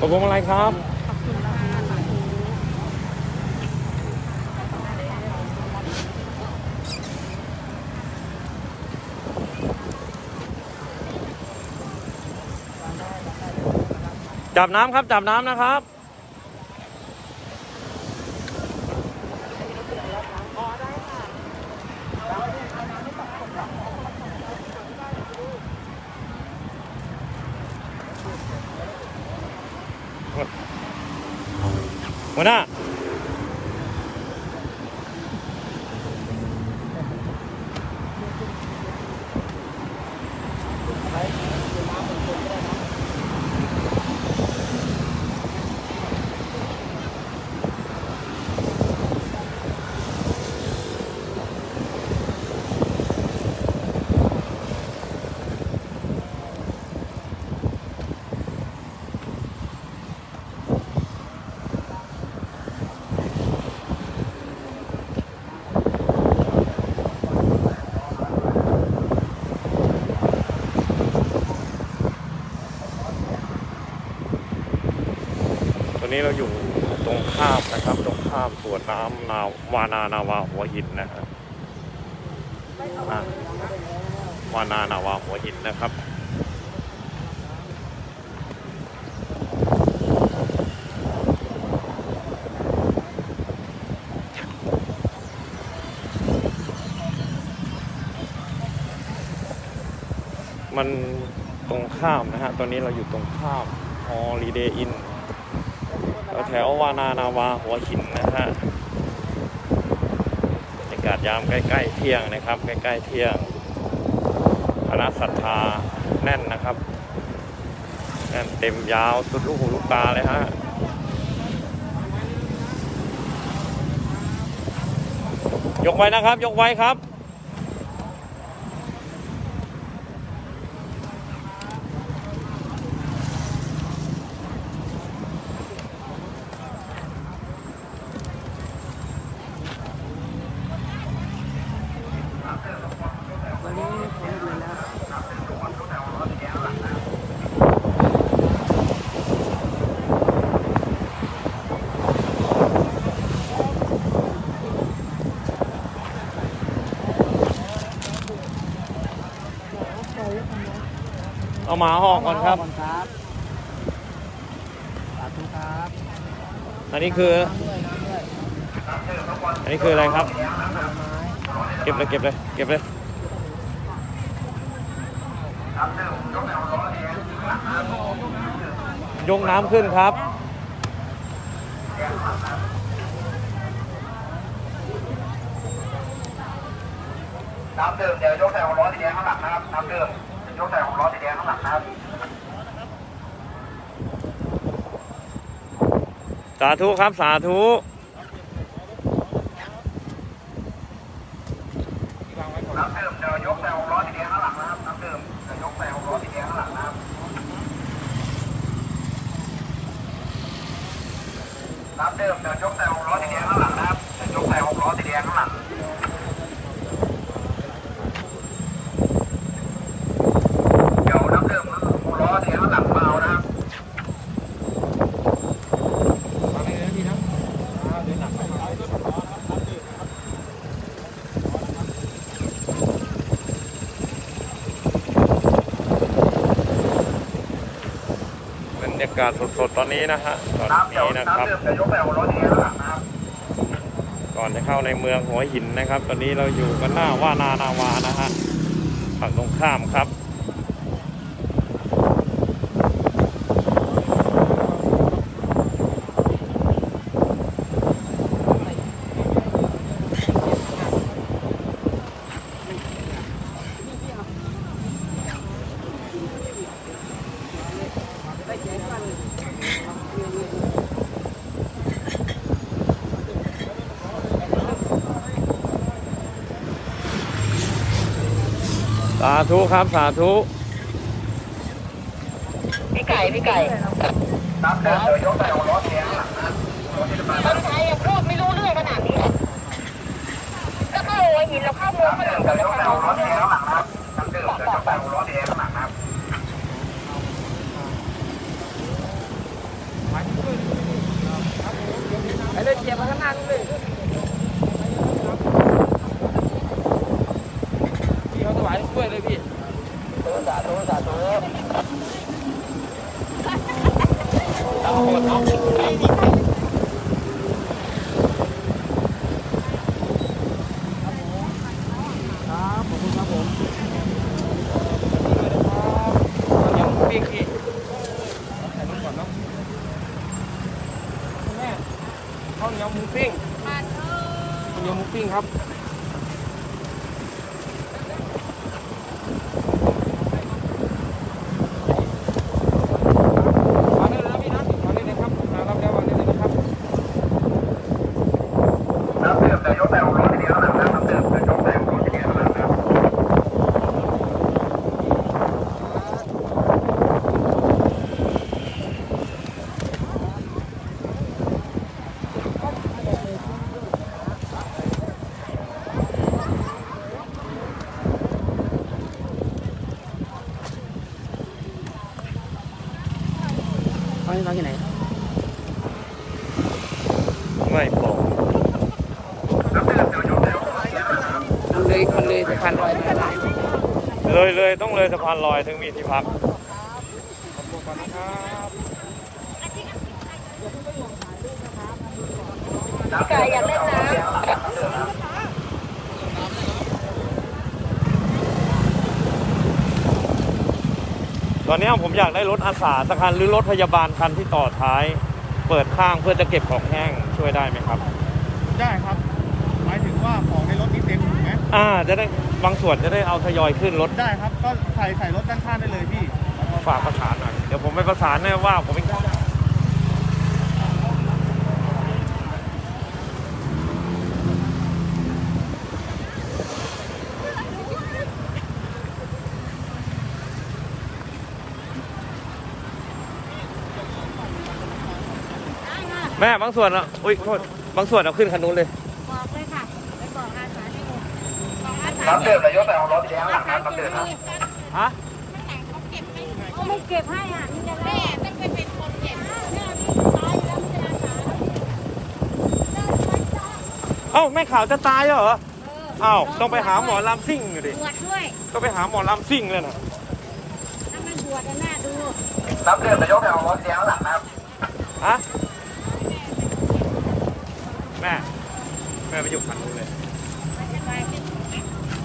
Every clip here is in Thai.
ขอบคุณอะไรครับจับน้ำครับ จับน้ำนะครับ หัวหน้า อนนี้เราอยู่ตรงข้ามนะครับ ตรงข้ามสวนน้ำนาวานานาวาหัวหินนะครับวานานาวาหัวหินนะครับมันตรงข้ามนะฮะ ตอนนี้เราอยู่ตรงข้ามฮอลิเดย์อิน แถววานานาวาหัวหินนะฮะบรรยากาศยามใกล้ๆเที่ยงนะครับ ใกล้ๆเที่ยงคณะศรัทธาแน่นนะครับแน่นเต็มยาวสุดลูกหูลูกตาเลยฮะยกไว้นะครับ ยกไว้ครับ เอาหมาหอกก่อนครับก่อนครับ สาธุครับอันนี้คือน้ำด้วยน้ำด้วยอันนี้คืออะไรครับน้ำผลไม้เก็บเลยเก็บเลยเก็บเลยยกน้ำขึ้นครับ น้ำดื่มเดี๋ยวยกใส่ของล้อสีแดงข้างหลังนะครับ น้ำดื่ม ยกใส่หกล้อสีแดงข้างหลังนะครับสาธุครับสาธุ น้ำดื่มเดี๋ยวยกใส่ของล้อสีแดงข้างหลังนะครับ น้ำดื่มเดี๋ยวยกใส่ของล้อสีแดงข้างหลังนะครับ น้ำดื่มเดี๋ยวยกใส่ของล้อสีแดงข้างหลังนะครับเดี๋ยวยกใส่ของล้อสีแดงข้างหลัง เดี๋ยวน้ำดื่มของล้อสีแดงข้างหลังมาเอานะครับ บรรยากาศสดๆ ตอนนี้นะฮะตอนน้ำเดี๋ยวนี้นะครับน้ำดื่มเดี๋ยวยกใส่ของล้อสีแดงข้างหลังนะครับก่อนจะเข้าในเมืองหัวหินนะครับ ตอนนี้เราอยู่กันหน้าว่านา นาวานะฮะฝั่งตรงข้ามครับ สาธุครับสาธุพี่ไก่พี่ไก่น้ำดื่มเดี๋ยวยกใส่ของล้อสีแดงข้างหลังนะครับคนไทยยังพูดไม่รู้เรื่องขนาดนี้ก็เข้าหัวหินเราเข้าเมืองน้ำ ฝ ดื่ รั่ ม ง เดี๋ยวย เรา กใส่ เข้า ของล้อสีแดงข้างหลังนะครับ น้ำดื่มเดี๋ยวยกใส่ของล้อสีแดงข้างหลังนะครับ วายทุกถ้วยเลยพี่ สาธุสาธุ เอาหมดเนาะครับ ข้าวเหนียวหมูปิ้งข้าวเหนียวหมูปิ้งครับ วางได้เลยนะพี่นะวางได้เลยครับมารับแล้ววางได้เลยนะครับ น้ำดื่มเดี๋ยวยกใส่ของร้อนทีเดียวหลังนะน้ำดื่มเดี๋ยวยกใส่ของร้อนทีเดียวหลังนะ วางวางที่ไหนไม่บอกน้ำดื่มเดี๋ยวยกใส่ของร้อนทีเดียวหลังนะมันเลยมันเลยสะพานลอยมาได้เลยเลยต้องเลยสะพานลอยถึงมีที่พักขอบคุณก่อนนะครับน้ำดื่มเดี๋ยวยกใส่ของร้อนทีเดียวหลังนะน้ำดื่มนะ ตอนนี้ผมอยากได้รถอาสาสักคันหรือรถพยาบาลคันที่ต่อท้าย เปิดข้างเพื่อจะเก็บของแห้งช่วยได้ไหมครับ ได้ครับ หมายถึงว่าของในรถนี้เต็มถูกไหมอ่า จะได้บางส่วนจะได้เอาทยอยขึ้นรถได้ครับ ก็ใส่ใส่รถด้านข้างได้เลยพี่ ฝากประสานหน่อยเดี๋ยวผมไปประสานแน่ว่าผมไม่ แม่บางส่วนอะอุ้ยโทษบางส่วนเอาขึ้นคันนู้นเลย บอกเลยค่ะไปบอกอาสาที่หนึ่งบอกอาสาน้ำดื่มเดี๋ยวยกใส่ของร้อนทีเดียวหลังนะน้ำดื่มนะฮะเขาไม่เก็บให้อะนี่จะแม่ต้องไปเป็นคนเก็บแม่นี่ตายแล้วไม่ใช่อาสาเอ้าแม่ขาวจะตายเหรอเอ้าต้องไปหาหมอลำซิ่งอยู่ดิบวชด้วยต้องไปหาหมอลำซิ่งเลยนะถ้ามันบวชจะน่าดูน้ำดื่มเดี๋ยวยกใส่ของร้อนทีเดียวหลังนะครับฮะ แม่แม่ไปอยู่คันนู้นเลย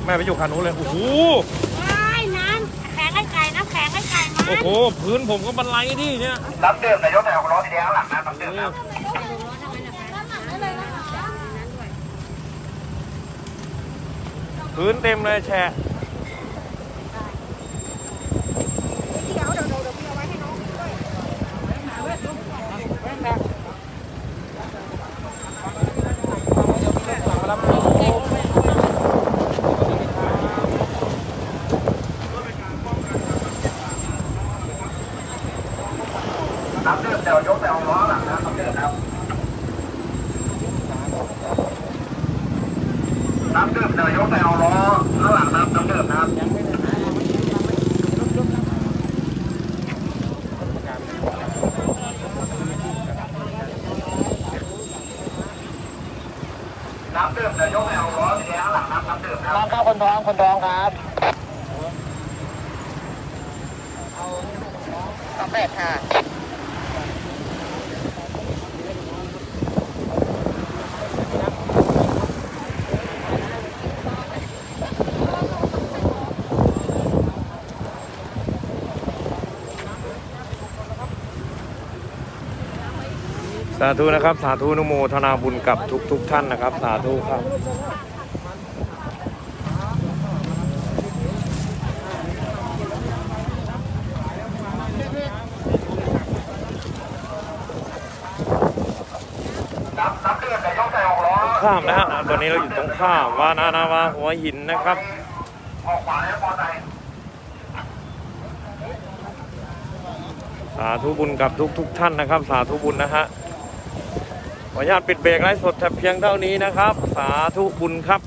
แม่ไปอยู่คันนู้นเลยโอ้โหว้ายน้ำแข็งไอ้ไก่น้ำแข็งไอ้ไก่มาโอ้โหพื้นผมก็บันไลที่เนี่ยน้ำดื่มเดี๋ยวยกใส่ของร้อนทีเดียวหลังนะน้ำดื่มนะพื้นเต็มเลยแฉะ น้ำดื่มเดี๋ยวยกใส่ของร้อนหลังนะน้ำดื่มนะครับน้ำดื่มเดี๋ยวยกใส่ของร้อนข้างหลังนะครับน้ำดื่มนะครับน้ำดื่มเดี๋ยวยกใส่ของร้อนทีเดียวข้างหลังนะครับน้ำดื่มนะครับ ข้าว คนท้องคนท้องครับสองแปดค่ะสาธุนะครับ สาธุอนุโมทนาบุญกับทุกทุกๆท่านนะครับ สาธุครับ น้ำน้ำดื่มเดี๋ยวยกใส่ ข้ามนะฮะตอนนี้เราอยู่ตรงข้ามวานานาวาหัวหินนะครับออกขวาแล้วมอไซค์สาธุบุญกับทุกทุกท่านนะครับ สาธุบุญนะฮะขออนุญาตปิดเบรกไลฟ์สดแต่เพียงเท่านี้นะครับ สาธุบุญครับ